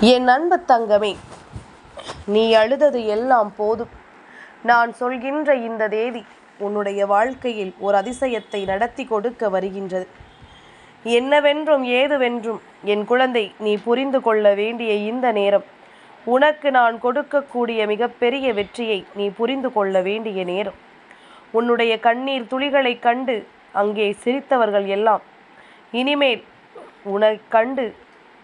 என் அன்பு தங்கமே நீ அழுதது எல்லாம் போதும். நான் சொல்கின்ற இந்த தேதி உன்னுடைய வாழ்க்கையில் ஒரு அதிசயத்தை நடத்தி கொடுக்க வருகின்றது. என்னவென்றும் ஏதுவென்றும் என் குழந்தை நீ புரிந்து கொள்ள வேண்டிய இந்த நேரம் உனக்கு நான் கொடுக்கக்கூடிய மிகப்பெரிய வெற்றியை நீ புரிந்து கொள்ள வேண்டிய நேரம். உன்னுடைய கண்ணீர் துளிகளைக் கண்டு அங்கே சிரித்தவர்கள் எல்லாம் இனிமேல் உன கண்டு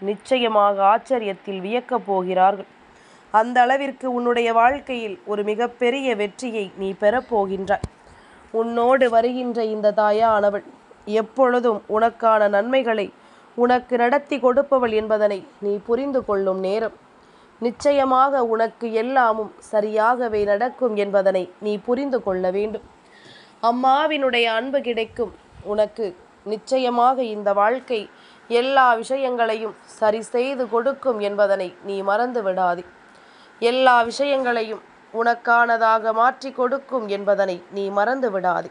நிச்சயமாக ஆச்சரியத்தில் வியக்கப் போகிறார்கள். அந்த அளவிற்கு உன்னுடைய வாழ்க்கையில் ஒரு மிகப்பெரிய வெற்றியை நீ பெறப்போகின்றாய் உன்னோடு வருகின்ற இந்த தாயானவள் எப்பொழுதும் உனக்கான நன்மைகளை உனக்கு நடத்தி கொடுப்பவள் என்பதனை நீ புரிந்து கொள்ளும் நேரம். நிச்சயமாக உனக்கு எல்லாமும் சரியாகவே நடக்கும் என்பதனை நீ புரிந்து கொள்ள வேண்டும். அம்மாவினுடைய அன்பு கிடைக்கும். உனக்கு நிச்சயமாக இந்த வாழ்க்கை எல்லா விஷயங்களையும் சரி செய்து கொடுக்கும் என்பதனை நீ மறந்து விடாதே. எல்லா விஷயங்களையும் உனக்கானதாக மாற்றி கொடுக்கும் என்பதனை நீ மறந்து விடாதே.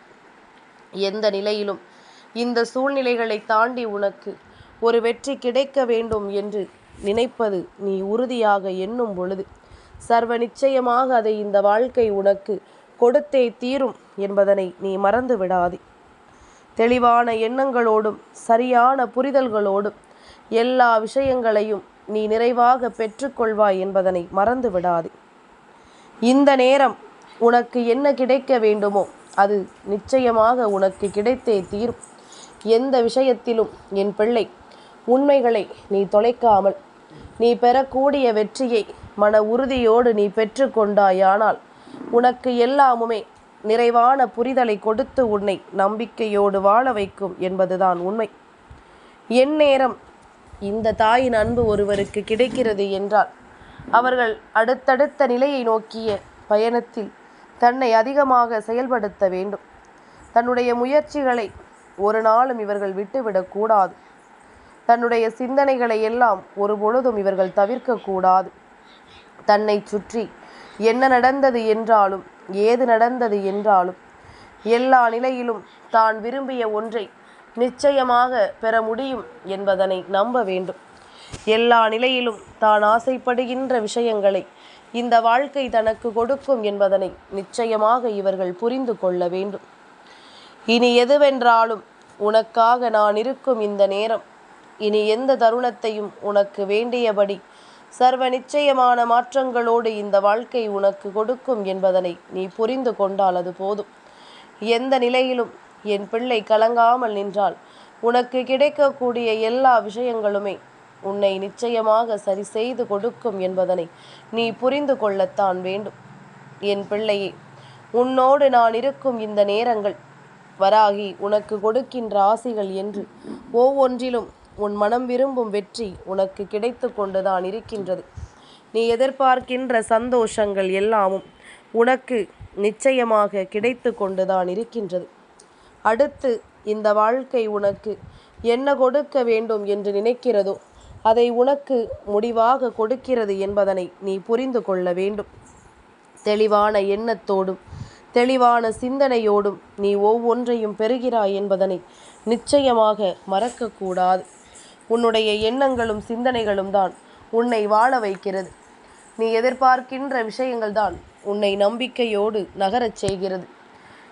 எந்த நிலையிலும் இந்த சூழ்நிலைகளை தாண்டி உனக்கு ஒரு வெற்றி கிடைக்க வேண்டும் என்று நினைப்பது நீ உறுதியாக எண்ணும் பொழுது சர்வ நிச்சயமாக அதை இந்த வாழ்க்கை உனக்கு கொடுத்தே தீரும் என்பதனை நீ மறந்து விடாதே. தெளிவான எண்ணங்களோடும் சரியான புரிதல்களோடும் எல்லா விஷயங்களையும் நீ நிறைவாக பெற்றுக்கொள்வாய் என்பதனை மறந்து விடாது. இந்த நேரம் உனக்கு என்ன கிடைக்க வேண்டுமோ அது நிச்சயமாக உனக்கு கிடைத்தே தீரும். எந்த விஷயத்திலும் என் பிள்ளை உண்மைகளை நீ தொலைக்காமல் நீ பெறக்கூடிய வெற்றியை மன உறுதியோடு நீ பெற்றுக்கொண்டாயானால் உனக்கு எல்லாமுமே நிறைவான புரிதலை கொடுத்து உன்னை நம்பிக்கையோடு வாழ வைக்கும் என்பதுதான் உண்மை. என் நேரம் இந்த தாயின் அன்பு ஒருவருக்கு கிடைக்கிறது என்றால் அவர்கள் அடுத்தடுத்த நிலையை நோக்கிய பயணத்தில் தன்னை அதிகமாக செயல்படுத்த வேண்டும். தன்னுடைய முயற்சிகளை ஒரு நாளும் இவர்கள் விட்டுவிடக்கூடாது தன்னுடைய சிந்தனைகளை எல்லாம் ஒரு பொழுதும் இவர்கள் தவிர்க்கக்கூடாது தன்னை சுற்றி என்ன நடந்தது என்றாலும் ஏது நடந்தது என்றாலும் எல்லா நிலையிலும் தான் விரும்பிய ஒன்றை நிச்சயமாக பெற முடியும் என்பதனை நம்ப வேண்டும். எல்லா நிலையிலும் தான் ஆசைப்படுகின்ற விஷயங்களை இந்த வாழ்க்கை தனக்கு கொடுக்கும் என்பதனை நிச்சயமாக இவர்கள் புரிந்து கொள்ள வேண்டும். இனி எதுவென்றாலும் உனக்காக நான் இருக்கும் இந்த நேரம் இனி எந்த தருணத்தையும் உனக்கு வேண்டியபடி சர்வ நிச்சயமான மாற்றங்களோடு இந்த வாழ்க்கை உனக்கு கொடுக்கும் என்பதனை நீ புரிந்து கொண்டால் அது போதும். எந்த நிலையிலும் என் பிள்ளை கலங்காமல் நின்றால் உனக்கு கிடைக்கக்கூடிய எல்லா விஷயங்களுமே உன்னை நிச்சயமாக சரி செய்து கொடுக்கும் என்பதனை நீ புரிந்து கொள்ளத்தான் வேண்டும். என் பிள்ளையே உன்னோடு நான் இருக்கும் இந்த நேரங்கள் வராகி உனக்கு கொடுக்கின்ற ஆசிகள் என்று ஒவ்வொன்றிலும் உன் மனம் விரும்பும் வெற்றி உனக்கு கிடைத்து கொண்டுதான் இருக்கின்றது. நீ எதிர்பார்க்கின்ற சந்தோஷங்கள் எல்லாமும் உனக்கு நிச்சயமாக கிடைத்து கொண்டுதான் இருக்கின்றது. அடுத்து இந்த வாழ்க்கை உனக்கு என்ன கொடுக்க வேண்டும் என்று நினைக்கிறதோ அதை உனக்கு முடிவாக கொடுக்கிறது என்பதனை நீ புரிந்து கொள்ள வேண்டும். தெளிவான எண்ணத்தோடும் தெளிவான சிந்தனையோடும் நீ ஒவ்வொன்றையும் பெறுகிறாய் என்பதனை நிச்சயமாக மறக்கக்கூடாது. உன்னுடைய எண்ணங்களும் சிந்தனைகளும் தான் உன்னை வாழ வைக்கிறது. நீ எதிர்பார்க்கின்ற விஷயங்கள் தான் உன்னை நம்பிக்கையோடு நகரச் செய்கிறது.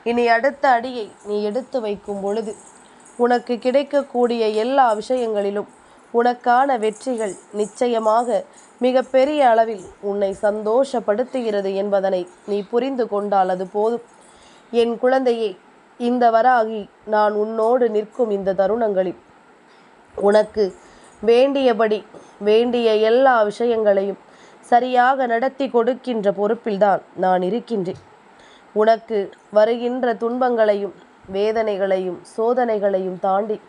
இனி அடுத்த அடியை நீ எடுத்து வைக்கும் பொழுது உனக்கு கிடைக்கக்கூடிய எல்லா விஷயங்களிலும் உனக்கான வெற்றிகள் நிச்சயமாக மிக பெரிய அளவில் உன்னை சந்தோஷப்படுத்துகிறது என்பதனை நீ புரிந்து கொண்டால் அது போதும். என் குழந்தையே இந்த வராகி நான் உன்னோடு நிற்கும் இந்த தருணங்களில் உனக்கு வேண்டியபடி வேண்டிய எல்லா விஷயங்களையும் சரியாக நடத்தி கொடுக்கின்ற பொறுப்பில்தான் நான் இருக்கின்றேன். உனக்கு வருகின்ற துன்பங்களையும் வேதனைகளையும் சோதனைகளையும் தாண்டி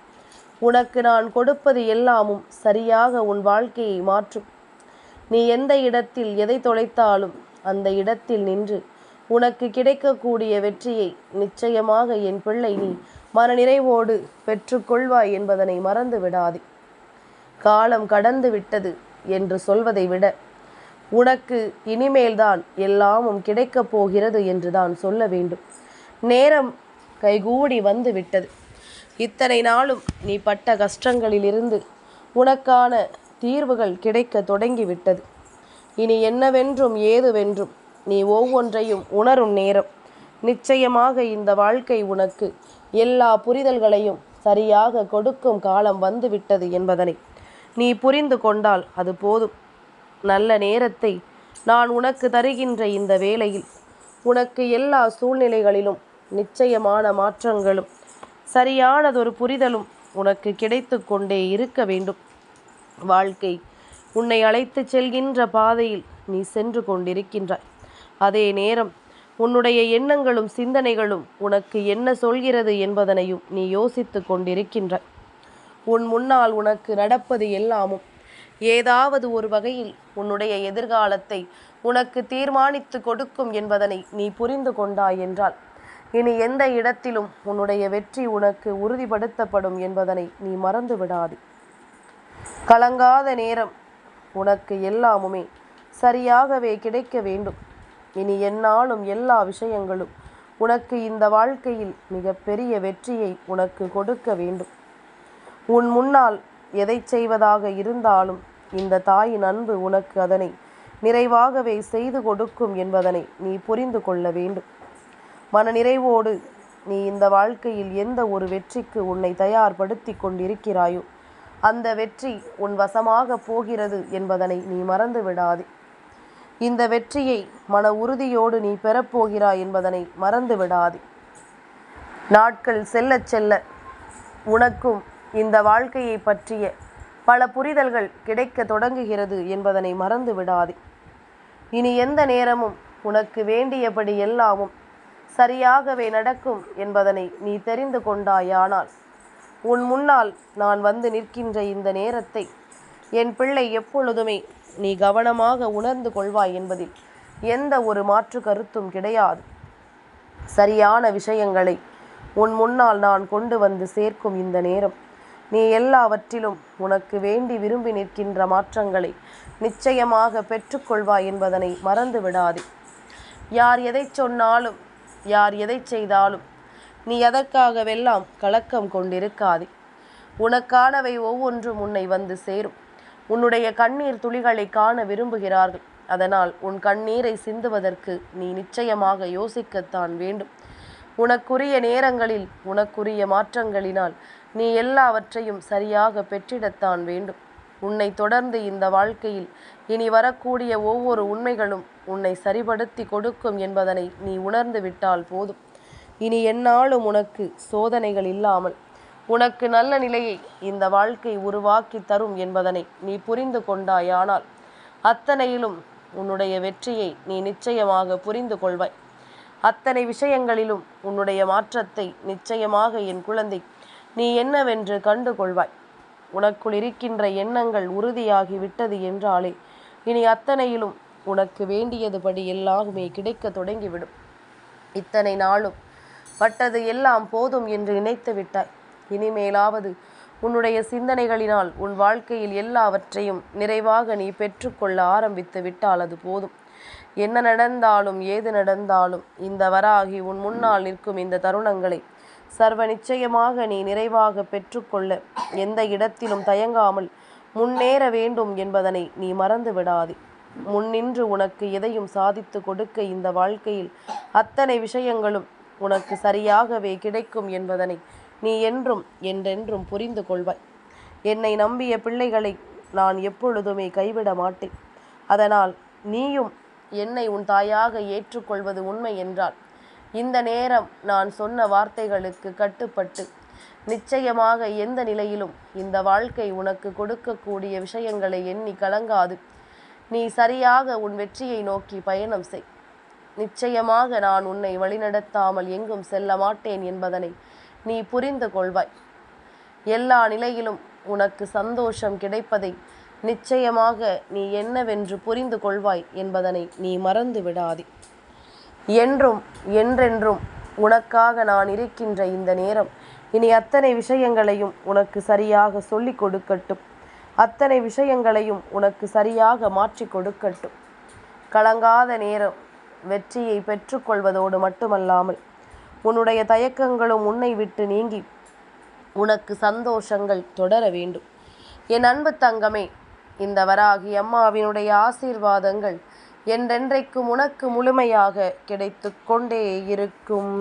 உனக்கு நான் கொடுப்பது எல்லாமும் சரியாக உன் வாழ்க்கையை மாற்றும். நீ எந்த இடத்தில் எதை தொலைத்தாலும் அந்த இடத்தில் நின்று உனக்கு கிடைக்கக்கூடிய வெற்றியை நிச்சயமாக என் பிள்ளை நீ மனநிறைவோடு பெற்றுக்கொள்வாய் என்பதனை மறந்து விடாதே. காலம் கடந்து விட்டது என்று சொல்வதை விட உனக்கு இனிமேல்தான் எல்லாமும் கிடைக்கப் போகிறது என்று தான் சொல்ல வேண்டும். நேரம் கைகூடி வந்து விட்டது. இத்தனை நாளும் நீ பட்ட கஷ்டங்களிலிருந்து உனக்கான தீர்வுகள் கிடைக்க தொடங்கிவிட்டது இனி என்னவென்றும் ஏதுவென்றும் நீ ஒவ்வொன்றையும் உணரும் நேரம். நிச்சயமாக இந்த வாழ்க்கை உனக்கு எல்லா புரிதல்களையும் சரியாக கொடுக்கும் காலம் வந்துவிட்டது என்பதனை நீ புரிந்து கொண்டால் அது போதும். நல்ல நேரத்தை நான் உனக்கு தருகின்ற இந்த வேளையில் உனக்கு எல்லா சூழ்நிலைகளிலும் நிச்சயமான மாற்றங்களும் சரியானதொரு புரிதலும் உனக்கு கிடைத்து கொண்டே இருக்க வேண்டும். வாழ்க்கை உன்னை அழைத்து செல்கின்ற பாதையில் நீ சென்று கொண்டிருக்கின்றாய். அதே நேரம் உன்னுடைய எண்ணங்களும் சிந்தனைகளும் உனக்கு என்ன சொல்கிறது என்பதனையும் நீ யோசித்து கொண்டிருக்கின்ற உன் முன்னால் உனக்கு நடப்பது எல்லாமும். ஏதாவது ஒரு வகையில் உன்னுடைய எதிர்காலத்தை உனக்கு தீர்மானித்து கொடுக்கும் என்பதனை நீ புரிந்து கொண்டாய் என்றால் இனி எந்த இடத்திலும் உன்னுடைய வெற்றி உனக்கு உறுதிப்படுத்தப்படும் என்பதனை நீ மறந்து விடாது. கலங்காத நேரம் உனக்கு எல்லாமுமே சரியாகவே கிடைக்க வேண்டும். இனி என்னாலும் எல்லா விஷயங்களும் உனக்கு இந்த வாழ்க்கையில் மிகப்பெரிய வெற்றியை உனக்கு கொடுக்க வேண்டும். உன் முன்னால் எதை செய்வதாக இருந்தாலும் இந்த தாயின் அன்பு உனக்கு அதனை நிறைவாகவே செய்து கொடுக்கும் என்பதனை நீ புரிந்து கொள்ள வேண்டும். மன நிறைவோடு நீ இந்த வாழ்க்கையில் எந்த ஒரு வெற்றிக்கு உன்னை தயார்படுத்தி கொண்டிருக்கிறாயோ அந்த வெற்றி உன் வசமாக போகிறது என்பதனை நீ மறந்து விடாதே இந்த வெற்றியை மன உறுதியோடு நீ பெறப்போகிறாய் என்பதனை மறந்து விடாதே. நாட்கள் செல்ல செல்ல உனக்கும் இந்த வாழ்க்கையை பற்றிய பல புரிதல்கள் கிடைக்க தொடங்குகிறது என்பதனை மறந்து விடாதே. இனி எந்த நேரமும் உனக்கு வேண்டியபடி எல்லாமும் சரியாகவே நடக்கும் என்பதனை நீ தெரிந்து கொண்டாயானால் உன் முன்னால் நான் வந்து நிற்கின்ற இந்த நேரத்தை என் பிள்ளை எப்பொழுதுமே நீ கவனமாக உணர்ந்து கொள்வாய் என்பதில் எந்த ஒரு மாற்று கருத்தும் கிடையாது. சரியான விஷயங்களை உன் முன்னால் நான் கொண்டு வந்து சேர்க்கும் இந்த நேரம். நீ எல்லாவற்றிலும் உனக்கு வேண்டி விரும்பி நிற்கின்ற மாற்றங்களை நிச்சயமாக பெற்றுக்கொள்வாய் என்பதனை மறந்து விடாதே. யார் எதை சொன்னாலும் யார் எதை செய்தாலும் நீ எதற்காகவெல்லாம் கலக்கம் கொண்டிருக்காதே. உனக்கானவை ஒவ்வொன்றும் உன்னை வந்து சேரும். உன்னுடைய கண்ணீர் துளிகளை காண விரும்புகிறார்கள். அதனால் உன் கண்ணீரை சிந்துவதற்கு நீ நிச்சயமாக யோசிக்கத்தான் வேண்டும். உனக்குரிய நேரங்களில் உனக்குரிய மாற்றங்களினால் நீ எல்லாவற்றையும் சரியாக பெற்றிடத்தான் வேண்டும். உன்னை தொடர்ந்து இந்த வாழ்க்கையில் இனி வரக்கூடிய ஒவ்வொரு உண்மைகளும் உன்னை சரிபடுத்தி கொடுக்கும் என்பதனை நீ உணர்ந்து விட்டால் போதும். இனி என்னாலும் உனக்கு சோதனைகள் இல்லாமல் உனக்கு நல்ல நிலையை இந்த வாழ்க்கை உருவாக்கி தரும் என்பதனை நீ புரிந்து கொண்டாயானால் அத்தனையிலும் உன்னுடைய வெற்றியை நீ நிச்சயமாக புரிந்து கொள்வாய். அத்தனை விஷயங்களிலும் உன்னுடைய மாற்றத்தை நிச்சயமாக என் குழந்தை நீ என்னவென்று கண்டு கொள்வாய். உனக்குள் இருக்கின்ற எண்ணங்கள் உறுதியாகி விட்டது என்றாலே இனி அத்தனையிலும் உனக்கு வேண்டியதுபடி எல்லாமே கிடைக்க தொடங்கிவிடும். இத்தனை நாளும் பட்டது எல்லாம் போதும் என்று நினைத்து விட்டாய். இனிமேலாவது உன்னுடைய சிந்தனைகளினால் உன் வாழ்க்கையில் எல்லாவற்றையும் நிறைவாக நீ பெற்றுக்கொள்ள ஆரம்பித்து விட்டால் அது போதும். என்ன நடந்தாலும் ஏது நடந்தாலும் இந்த வராகி உன் முன்னால் நிற்கும் இந்த தருணங்களை சர்வ நிச்சயமாக நீ நிறைவாக பெற்றுக்கொள்ள எந்த இடத்திலும் தயங்காமல் முன்னேற வேண்டும் என்பதனை நீ மறந்து விடாதே. முன்னின்று உனக்கு எதையும் சாதித்து கொடுக்க இந்த வாழ்க்கையில் அத்தனை விஷயங்களும் உனக்கு சரியாகவே கிடைக்கும் என்பதனை நீ என்றும் என்றென்றும் புரிந்து கொள்வாய். என்னை நம்பிய பிள்ளைகளை நான் எப்பொழுதுமே கைவிட மாட்டேன். அதனால் நீயும் என்னை உன் தாயாக ஏற்றுக்கொள்வது உண்மை என்றால் இந்த நேரம் நான் சொன்ன வார்த்தைகளுக்கு கட்டுப்பட்டு நிச்சயமாக எந்த நிலையிலும் இந்த வாழ்க்கை உனக்கு கொடுக்கக்கூடிய விஷயங்களை எண்ணி கலங்காது. நீ சரியாக உன் வெற்றியை நோக்கி பயணம் செய். நிச்சயமாக நான் உன்னை வழிநடத்தாமல் எங்கும் செல்ல மாட்டேன் என்பதனை நீ புரிந்து கொள்வாய். எல்லா நிலையிலும் உனக்கு சந்தோஷம் கிடைப்பதை நிச்சயமாக நீ என்னவென்று புரிந்து கொள்வாய் என்பதனை நீ மறந்து விடாதே. என்றும் என்றென்றும் உனக்காக நான் இருக்கின்ற இந்த நேரம் இனி அத்தனை விஷயங்களையும் உனக்கு சரியாக சொல்லிக் கொடுக்கட்டும். அத்தனை விஷயங்களையும் உனக்கு சரியாக மாற்றி கொடுக்கட்டும். கலங்காத நேரம் வெற்றியை பெற்றுக்கொள்வதோடு மட்டுமல்லாமல் உன்னுடைய தயக்கங்களும் உன்னை விட்டு நீங்கி உனக்கு சந்தோஷங்கள் தொடர வேண்டும். என் அன்பு தங்கமே இந்த வராகி அம்மாவினுடைய ஆசீர்வாதங்கள் என்றென்றைக்கும் உனக்கு முழுமையாக கிடைத்து கொண்டே இருக்கும்.